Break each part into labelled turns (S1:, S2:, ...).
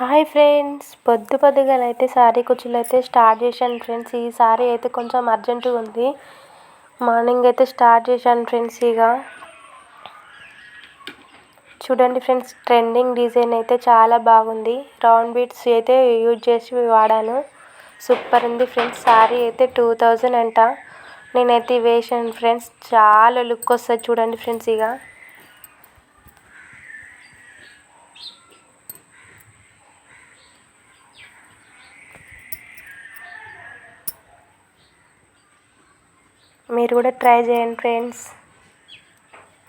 S1: Hi friends పొద్దు పొద్దుగాల అయితే శారీ కుచ్చులు అయితే స్టార్ట్ చేశాను ఫ్రెండ్స్ ఈ శారీ అయితే కొంచెం అర్జెంటుగా ఉంది. మార్నింగ్ అయితే స్టార్ట్ చేశాను ఫ్రెండ్స్ ఇక. చూడండి ఫ్రెండ్స్ ట్రెండింగ్ డిజైన్ అయితే చాలా బాగుంది. రౌండ్ బీట్స్ అయితే యూజ్ చేసి వాడాను. సూపర్ ఉంది ఫ్రెండ్స్ శారీ అయితే టూ థౌజండ్ అంట. నేనైతే వేసాను ఫ్రెండ్స్ చాలా లుక్ వస్తుంది చూడండి ఫ్రెండ్స్ ఇక. మీరు కూడా ట్రై చేయండి ఫ్రెండ్స్.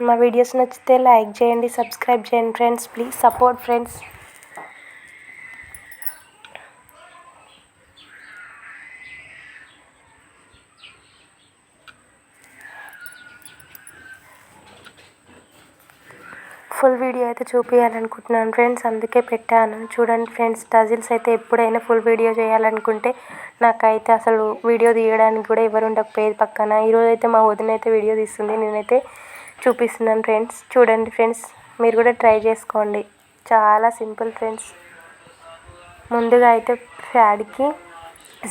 S1: మా వీడియోస్ నచ్చితే లైక్ చేయండి సబ్స్క్రైబ్ చేయండి friends. Please support friends. Full video అయితే చూపించాలనుకుంటున్నాను ఫ్రెండ్స్ అందుకే పెట్టాను. చూడండి ఫ్రెండ్స్ టజిల్స్ అయితే ఎప్పుడైనా ఫుల్ వీడియో చేయాలనుకుంటే నాకైతే అసలు వీడియో తీయడానికి కూడా ఎవరు ఉండకపోయేది పక్కన. ఈరోజు అయితే మా వదిన అయితే వీడియో తీస్తుంది. నేనైతే చూపిస్తున్నాను ఫ్రెండ్స్ చూడండి ఫ్రెండ్స్ మీరు కూడా ట్రై చేసుకోండి. చాలా సింపుల్ ఫ్రెండ్స్ ముందుగా అయితే ఫ్యాడ్కి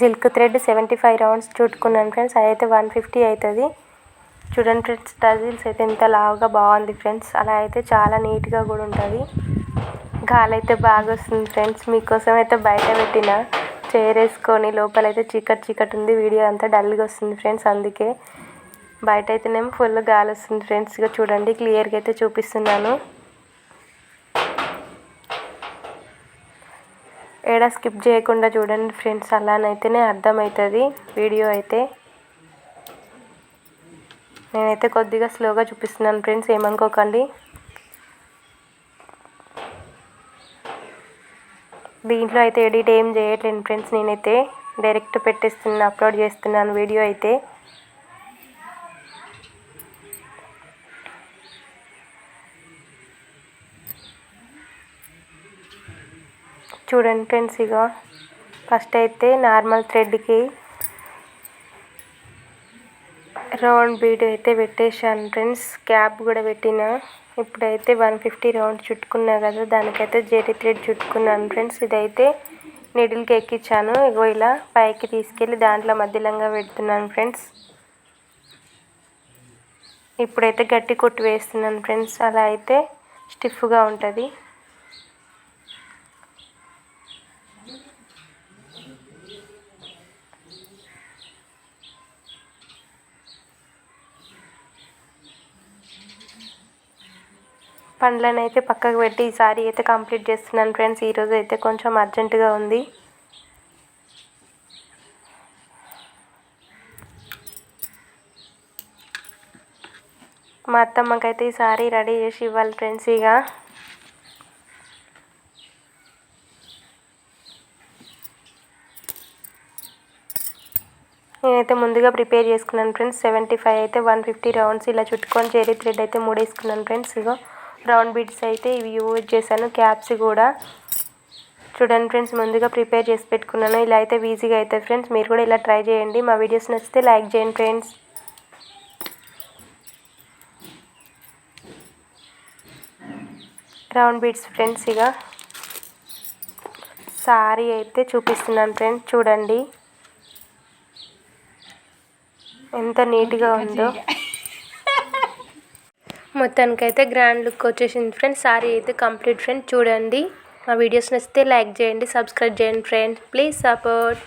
S1: silk thread seventy five rounds చుట్టుకున్నాను friends అదైతే వన్ ఫిఫ్టీ అవుతుంది. చూడండి ఫ్రెండ్స్ టజిల్స్ అయితే ఎంత లావుగా బాగుంది ఫ్రెండ్స్ అలా అయితే చాలా నీట్గా కూడా ఉంటుంది. గాలి అయితే బాగా వస్తుంది ఫ్రెండ్స్ మీకోసం అయితే బయట పెట్టిన చైర్ వేసుకొని లోపలైతే చీకటి చీకటి ఉంది. వీడియో అంతా డల్గా వస్తుంది ఫ్రెండ్స్ అందుకే బయట అయితేనేమో ఫుల్ గాలి వస్తుంది ఫ్రెండ్స్ ఇక చూడండి క్లియర్గా అయితే చూపిస్తున్నాను. ఏడా స్కిప్ చేయకుండా చూడండి ఫ్రెండ్స్ అలానైతేనే అర్థమవుతుంది వీడియో అయితే నేనైతే కొద్దిగా స్లోగా చూపిస్తున్నాను ఫ్రెండ్స్ ఏమనుకోకండి. దీంట్లో అయితే ఎడిట్ ఏం చేయట్లేను ఫ్రెండ్స్ నేనైతే డైరెక్ట్ పెట్టేస్తున్నాను అప్లోడ్ చేస్తున్నాను వీడియో అయితే. చూడండి ఫ్రెండ్స్ ఇక ఫస్ట్ అయితే నార్మల్ థ్రెడ్కి రౌండ్ బీడ్ అయితే పెట్టేశాను ఫ్రెండ్స్. క్యాప్ కూడా పెట్టిన. ఇప్పుడైతే వన్ ఫిఫ్టీ రౌండ్ చుట్టుకున్నా కదా దానికైతే జెరీ థ్రెడ్ చుట్టుకున్నాను ఫ్రెండ్స్. ఇదైతే నీడిల్కి ఎక్కించాను ఇగో ఇలా పైకి తీసుకెళ్ళి దాంట్లో మధ్యలంగా పెడుతున్నాను ఫ్రెండ్స్. ఇప్పుడైతే గట్టి కొట్టు వేస్తున్నాను ఫ్రెండ్స్. అలా అయితే స్టిఫ్గా ఉంటుంది. పండ్లను అయితే పక్కకు పెట్టి ఈ సారీ అయితే కంప్లీట్ చేస్తున్నాను ఫ్రెండ్స్. ఈరోజు అయితే కొంచెం అర్జెంటుగా ఉంది. మా అత్తమ్మకైతే ఈ సారీ రెడీ చేసి ఇవ్వాలి ఫ్రెండ్స్ ఇక. నేనైతే ముందుగా ప్రిపేర్ చేసుకున్నాను ఫ్రెండ్స్. సెవెంటీ ఫైవ్ అయితే వన్ ఫిఫ్టీ రౌండ్స్ ఇలా చుట్టుకొని చేరి థ్రెడ్ అయితే మూడేసుకున్నాను ఫ్రెండ్స్ ఇగో. రౌండ్ బీడ్స్ అయితే ఇవి యూజ్ చేశాను. క్యాప్స్ కూడా. చూడండి ఫ్రెండ్స్ ముందుగా ప్రిపేర్ చేసి పెట్టుకున్నాను. ఇలా అయితే ఈజీగా అవుతుంది ఫ్రెండ్స్ మీరు కూడా ఇలా ట్రై చేయండి. మా వీడియోస్ నచ్చితే లైక్ చేయండి ఫ్రెండ్స్ రౌండ్ బీడ్స్ ఫ్రెండ్స్ ఇక సారీ అయితే చూపిస్తున్నాను ఫ్రెండ్స్ చూడండి. ఎంత నీట్గా ఉందో. మొత్తానికైతే గ్రాండ్ లుక్ వచ్చేసింది ఫ్రెండ్స్ సారీ అయితే కంప్లీట్ ఫ్రెండ్ చూడండి. మా వీడియోస్ నచ్చితే లైక్ చేయండి సబ్స్క్రైబ్ చేయండి ఫ్రెండ్స్ ప్లీజ్ సపోర్ట్